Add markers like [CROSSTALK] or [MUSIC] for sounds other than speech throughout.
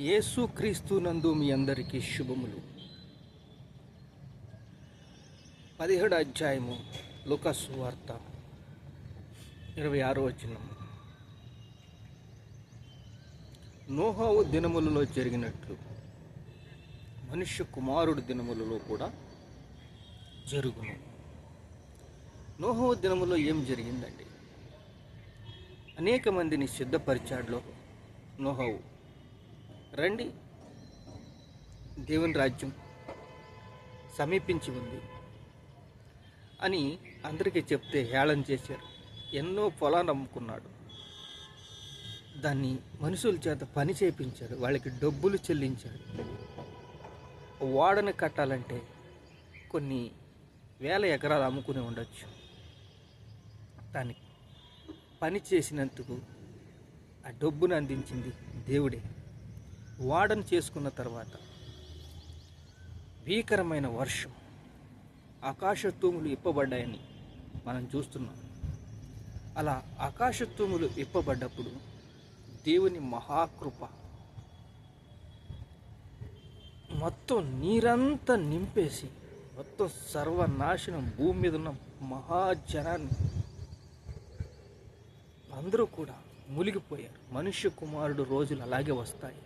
యేసుక్రీస్తు నందు మీ అందరికీ శుభములు. పదిహేడు అధ్యాయము లుకసు వార్త ఇరవై ఆరో వచనం. నోహావు దినములలో జరిగినట్లు మనుష్య కుమారుడు దినములలో కూడా జరుగును. నోహావు దినములో ఏం జరిగిందండి? అనేక మందిని సిద్ధపరిచాడులో నోహావు. రండి. దేవుని రాజ్యం సమీపించి ఉంది అని అందరికీ చెప్తే హేళన చేశారు. ఎన్నో పొలాన్ని అమ్ముకున్నాడు. దాన్ని మనుషుల చేత పని చేయించాడు. వాళ్ళకి డబ్బులు చెల్లించాడు. ఓడను కట్టాలంటే కొన్ని వేల ఎకరాలు అమ్ముకుని ఉండొచ్చు. దానికి పని చేసినందుకు ఆ డబ్బును అందించింది దేవుడే. వాడను చేసుకున్న తర్వాత భీకరమైన వర్షం ఆకాశ తూములు ఇప్పబడ్డాయని మనం చూస్తున్నాం. అలా ఆకాశ తూములు ఇప్పబడ్డప్పుడు దేవుని మహాకృప మొత్తం నీరంతా నింపేసి మొత్తం సర్వనాశనం భూమి మీద ఉన్న మహాజనాన్ని అందరూ కూడా మునిగిపోయారు. మనుష్య కుమారుడు రోజులు అలాగే వస్తాయి.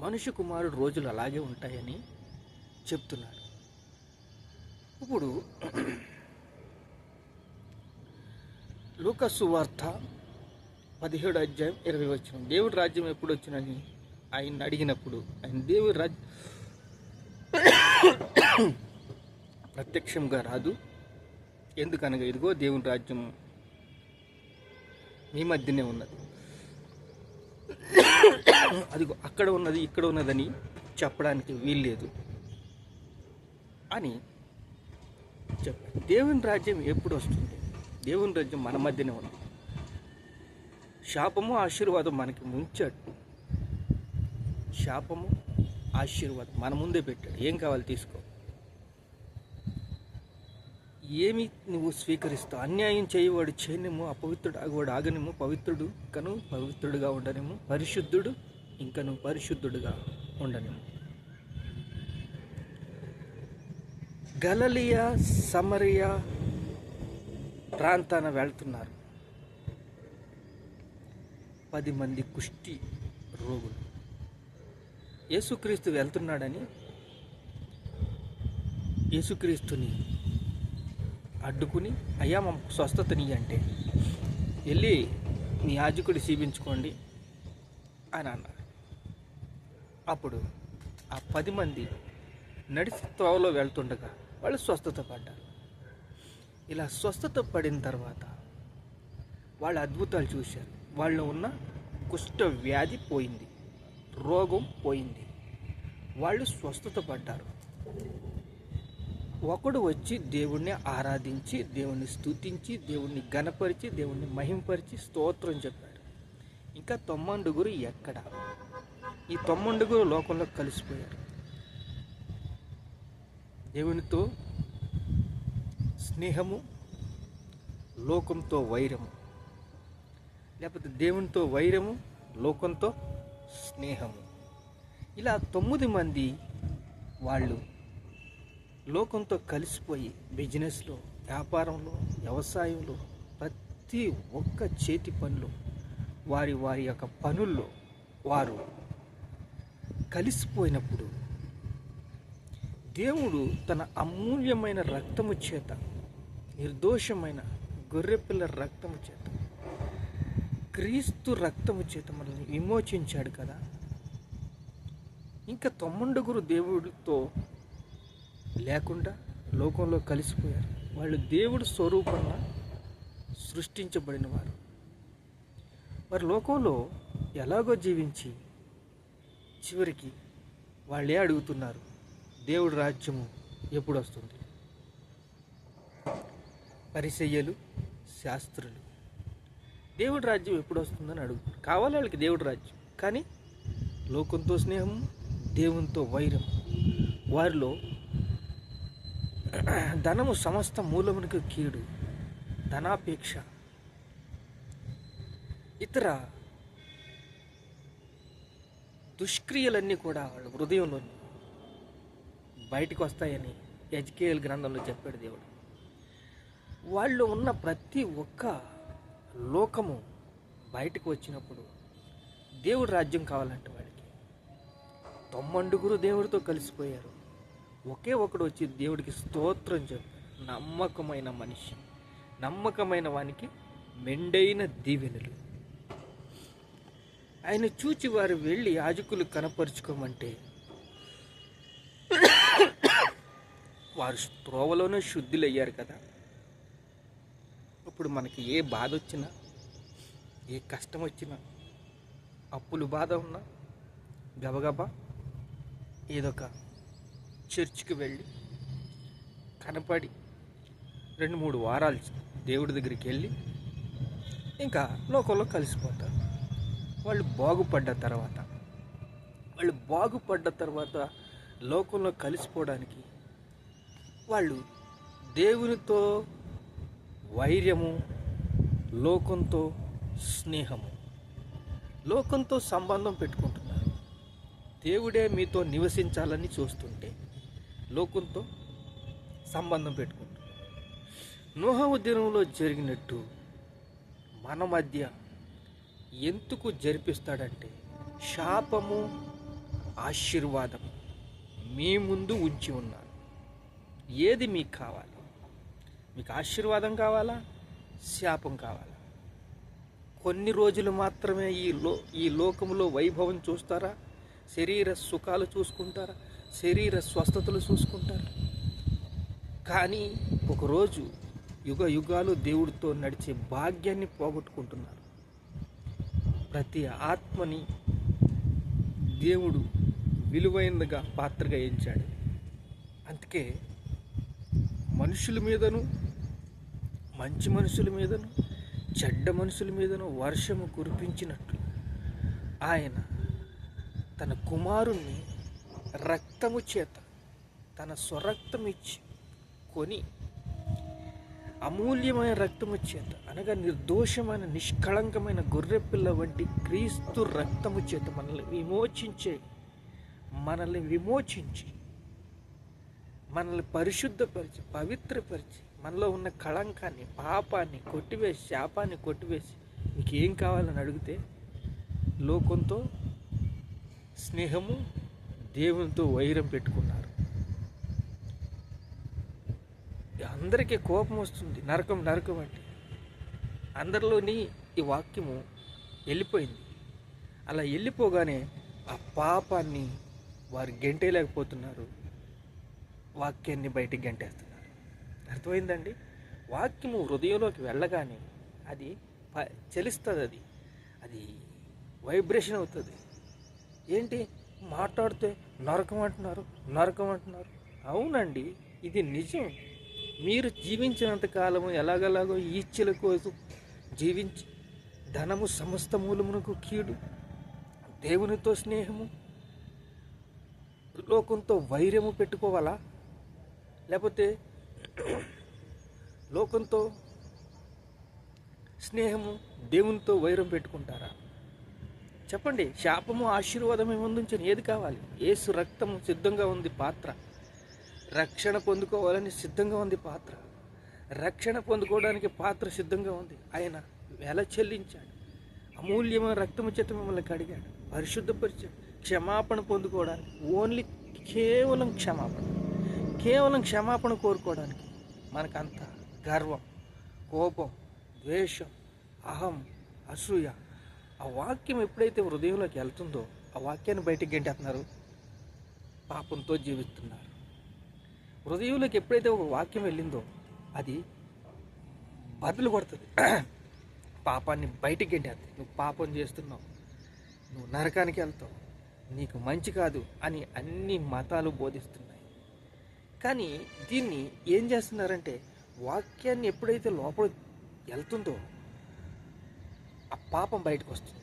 మనుష్య కుమారుడు రోజులు అలాగే ఉంటాయని చెప్తున్నాడు. ఇప్పుడు లూకస్సు వార్త పదిహేడు అధ్యాయం ఇరవై వచ్చిన దేవుడి రాజ్యం ఎప్పుడు వచ్చినని ఆయన అడిగినప్పుడు ఆయన దేవుడి రాజ్యం ప్రత్యక్షంగా రాదు. ఎందుకనగా ఇదిగో దేవుని రాజ్యం మీ మధ్యనే ఉన్నది. అదిగో అక్కడ ఉన్నది ఇక్కడ ఉన్నదని చెప్పడానికి వీల్లేదు. అని చెప్పారు దేవుని రాజ్యం ఎప్పుడు వస్తుంది? దేవుని రాజ్యం మన మధ్యనే ఉంది. శాపము ఆశీర్వాదం మనకి ముంచాడు. శాపము ఆశీర్వాదం మన ముందే పెట్టాడు. ఏం కావాలి తీసుకో. ఏమి నువ్వు స్వీకరిస్తావు? అన్యాయం చేయవాడు చేయనేమో అపవిత్రుడు ఆగవాడు ఆగనేమో పవిత్రుడు కను పవిత్రుడుగా ఉండనేమో పరిశుద్ధుడు ఇంకను పరిశుద్ధుడుగా ఉండను గలలియా సమరియా ప్రాంతాన వెళ్తున్నారు. పది మంది కుష్టి రోగులు. యేసుక్రీస్తు వెళ్తున్నాడని యేసుక్రీస్తుని అడ్డుకుని అయ్యా మాకు స్వస్థతని అంటే. వెళ్ళి మీ యాజకుడు చూపించుకోండి అని అన్నారు. అప్పుడు ఆ పది మంది నడిచి త్రోవలో వెళ్తుండగా వాళ్ళు స్వస్థత పడ్డారు. ఇలా స్వస్థత పడిన తర్వాత వాళ్ళు అద్భుతాలు చూశారు. వాళ్ళు ఉన్న కుష్ఠ వ్యాధి పోయింది రోగం పోయింది. వాళ్ళు స్వస్థత పడ్డారు. ఒకడు వచ్చి దేవుణ్ణి ఆరాధించి దేవుణ్ణి స్తుతించి దేవుణ్ణి గణపరిచి దేవుణ్ణి మహింపరిచి స్తోత్రం చెప్పాడు. ఇంకా తొమ్మండుగురు ఎక్కడ? ఈ తొమ్మండుగురు లోకంలో కలిసిపోయారు. దేవునితో స్నేహము లోకంతో వైరము. లేకపోతే దేవునితో వైరము లోకంతో స్నేహము. ఇలా తొమ్మిది మంది వాళ్ళు లోకంతో కలిసిపోయి బిజినెస్లో వ్యాపారంలో వ్యవసాయంలో ప్రతి ఒక్క చేతి పనులు వారి వారి యొక్క పనుల్లో వారు కలిసిపోయినప్పుడు దేవుడు తన అమూల్యమైన రక్తము చేత నిర్దోషమైన గొర్రెపిల్ల రక్తము చేత క్రీస్తు రక్తము చేత మనల్ని విమోచించాడు కదా. ఇంకా తొమ్మండుగురు దేవుడితో లేకుండా లోకంలో కలిసిపోయారు. వాళ్ళు దేవుడు స్వరూపంగా సృష్టించబడిన వారు. వారి లోకంలో ఎలాగో జీవించి చివరికి వాళ్ళే అడుగుతున్నారు దేవుడి రాజ్యము ఎప్పుడు వస్తుంది పరిసయ్యలు శాస్త్రులు దేవుడి రాజ్యం ఎప్పుడు వస్తుందని అడుగుతారు కావాలి వాళ్ళకి దేవుడి రాజ్యం కానీ లోకంతో స్నేహం దేవునితో వైరం. వారిలో ధనము సమస్త మూలమునకు కీడు ధనాపేక్ష ఇతర దుష్క్రియలన్నీ కూడా వాళ్ళ హృదయంలో బయటకు వస్తాయని ఎజ్కేఎల్ గ్రంథంలో చెప్పాడు దేవుడు. వాళ్ళు ఉన్న ప్రతి ఒక్క లోకము బయటకు వచ్చినప్పుడు దేవుడు రాజ్యం కావాలంటే వాడికి తొమ్మండుగురు దేవుడితో కలిసిపోయారు. ఒకే ఒకడు వచ్చి దేవుడికి స్తోత్రం చెప్పాడు. నమ్మకమైన మనిషి నమ్మకమైన వానికి మెండైన దీవెనలు. ఆయన చూచి వారు వెళ్ళి యాజకులు కనపరుచుకోమంటే వారు త్రోవలోనే శుద్ధులయ్యారు కదా. ఇప్పుడు మనకి ఏ బాధ వచ్చినా ఏ కష్టం వచ్చినా అప్పులు బాధ ఉన్నా గబగబా ఏదొక చర్చికి వెళ్ళి కనపడి రెండు మూడు వారాలు దేవుడి దగ్గరికి వెళ్ళి ఇంకా లోకంలో కలిసిపోతారు. వాళ్ళు బాగుపడ్డ తర్వాత వాళ్ళు బాగుపడ్డ తర్వాత లోకంలో కలిసిపోవడానికి వాళ్ళు దేవునితో వైర్యము లోకంతో స్నేహము లోకంతో సంబంధం పెట్టుకుంటున్నారు. దేవుడే మీతో నివసించాలని చూస్తుంటే లోకంతో సంబంధం పెట్టుకుంటున్నారు. నోహ ఉద్యమంలో జరిగినట్టు మన మధ్య ఎందుకు జరిపిస్తాడంటే శాపము ఆశీర్వాదం మీ ముందు ఉంచి ఉన్నాను. ఏది మీకు కావాలి? మీకు ఆశీర్వాదం కావాలా? శాపం కావాలా? కొన్ని రోజులు మాత్రమే ఈ లో ఈ లోకంలో వైభవం చూస్తారా? శరీర సుఖాలు చూసుకుంటారా? శరీర స్వస్థతలు చూసుకుంటారా? కానీ ఒకరోజు యుగ యుగాలు దేవుడితో నడిచే భాగ్యాన్ని పోగొట్టుకుంటున్నారు. ప్రతి ఆత్మని దేవుడు విలువైనదిగా పాత్రగా ఎంచాడు. అందుకే మనుషుల మీదను మంచి మనుషుల మీదను చెడ్డ మనుషుల మీదను వర్షము కురిపించినట్లు ఆయన తన కుమారుణ్ణి రక్తము చేత తన స్వరక్తం ఇచ్చి కొని అమూల్యమైన రక్తము చేత అనగా నిర్దోషమైన నిష్కళంకమైన గొర్రెపిల్ల వంటి క్రీస్తు రక్తము చేత మనల్ని విమోచించే మనల్ని విమోచించి మనల్ని పరిశుద్ధపరిచి పవిత్రపరిచి మనలో ఉన్న కళంకాన్ని పాపాన్ని కొట్టివేసి శాపాన్ని కొట్టివేసి మీకు ఏం కావాలని అడిగితే లోకంతో స్నేహము దేవునితో వైరం పెట్టుకున్నారు. అందరికీ కోపం వస్తుంది. నరకం నరకం అంటే. అందరిలోని ఈ వాక్యము వెళ్ళిపోయింది. అలా వెళ్ళిపోగానే ఆ పాపాన్ని వారు గెంటేయలేకపోతున్నారు. వాక్యాన్ని బయటికి గంటేస్తున్నారు. అర్థమైందండి? వాక్యము హృదయంలోకి వెళ్ళగానే అది ప- చలిస్తుంది అది. అది వైబ్రేషన్ అవుతుంది. ఏంటి? మాట్లాడితే నరకం అంటున్నారు నరకం అంటున్నారు. అవునండి ఇది నిజం. మీరు జీవించినంత కాలము ఎలాగలాగో ఈచ్ఛల కోసం జీవించి ధనము సమస్త మూలమునకు కీడు దేవునితో స్నేహము లోకంతో వైర్యము పెట్టుకోవాలా? లేకపోతే లోకంతో స్నేహము దేవునితో వైరం పెట్టుకుంటారా? చెప్పండి శాపము ఆశీర్వాదం ఏముందని ఏది కావాలి? ఏసు రక్తము సిద్ధంగా ఉంది పాత్ర. రక్షణ పొందుకోవాలని సిద్ధంగా ఉంది పాత్ర. రక్షణ పొందుకోవడానికి పాత్ర సిద్ధంగా ఉంది. ఆయన వెల చెల్లించాడు. అమూల్యమైన రక్తము చేత మిమ్మల్ని కడిగాడు. పరిశుద్ధపరిచాడు. క్షమాపణ పొందుకోవడానికి ఓన్లీ కేవలం క్షమాపణ. కేవలం క్షమాపణ కోరుకోవడానికి మనకంత గర్వం కోపం ద్వేషం అహం అసూయ ఆ వాక్యం ఎప్పుడైతే హృదయంలోకి వెళ్తుందో ఆ వాక్యాన్ని బయటికి గెంటేస్తున్నారు? పాపంతో జీవిస్తున్నారు. హృదయంలోకి ఎప్పుడైతే ఒక వాక్యం వెళ్ళిందో అది బదులు కొడుతుంది. [CLEARS THROAT] పాపాన్ని బయటికి గెంటేస్తుంది నువ్వు పాపం చేస్తున్నావు. నువ్వు నరకానికి వెళ్తావు. నీకు మంచి కాదు అని అన్ని మతాలు బోధిస్తున్నాయి. కానీ దీన్ని ఏం చేస్తున్నారంటే వాక్యాన్ని ఎప్పుడైతే లోపల వెళ్తుందో ఆ పాపం బయటకు వస్తుంది.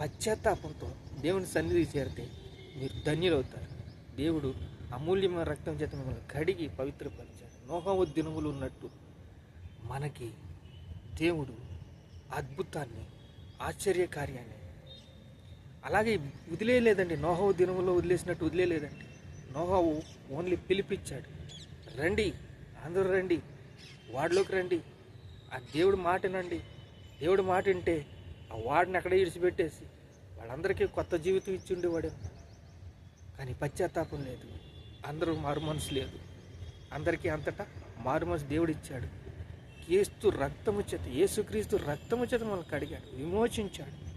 పశ్చాత్తాపంతో దేవుని సన్నిధి చేరితే మీరు ధన్యులవుతారు. దేవుడు అమూల్యమైన రక్తం చేత మిమ్మల్ని కడిగి పవిత్రపరిచాడు నోహవ దినములు ఉన్నట్టు మనకి దేవుడు అద్భుతాన్ని ఆశ్చర్య కార్యాన్ని అలాగే వదిలేయలేదండి. నోహవు దినములో వదిలేసినట్టు వదిలేయలేదండి. నోహవు ఓన్లీ పిలిపించాడు. రండి అందరూ రండి వాడిలోకి రండి ఆ దేవుడు మాటనండి దేవుడు మాట వింటే ఆ వాడిని అక్కడే ఇడిచిపెట్టేసి వాళ్ళందరికీ కొత్త జీవితం ఇచ్చి ఉండేవాడు. కానీ పశ్చాత్తాపం లేదు. అందరూ మారు మనసు లేదు. అందరికీ అంతటా మారు మనసు దేవుడు ఇచ్చాడు క్రీస్తు రక్తము చేత యేసుక్రీస్తు రక్తము చేత మనల్ని కడిగాడు విమోచించాడు.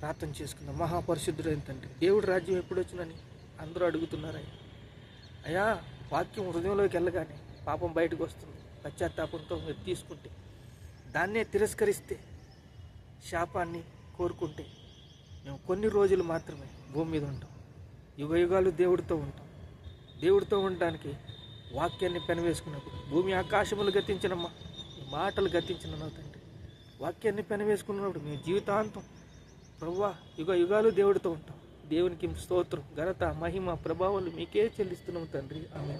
ప్రార్థన చేసుకున్న మహాపరిశుద్ధుడు ఏంటంటే దేవుడు రాజ్యం ఎప్పుడు వచ్చిందని అందరూ అడుగుతున్నారయ్యా. అయ్యా వాక్యం హృదయంలోకి వెళ్ళగానే పాపం బయటకు వస్తుంది. పశ్చాత్తాపంతో మీరు తీసుకుంటే దాన్నే తిరస్కరిస్తే శాపాన్ని కోరుకుంటే మేము కొన్ని రోజులు మాత్రమే భూమి మీద ఉంటాం. యుగ యుగాలు దేవుడితో ఉంటాం. దేవుడితో ఉండడానికి వాక్యాన్ని పెనవేసుకున్నప్పుడు భూమి ఆకాశములు గతించినమ్మా మాటలు గతించిన నా తండ్రి. వాక్యాన్ని పెనవేసుకున్నప్పుడు మీ జీవితాంతం ప్రవ్వా యుగ యుగాలు దేవుడితో ఉంటాం. దేవునికి స్తోత్రం ఘనత మహిమ ప్రభావాలు మీకే చెల్లిస్తున్నాం తండ్రి. ఆమె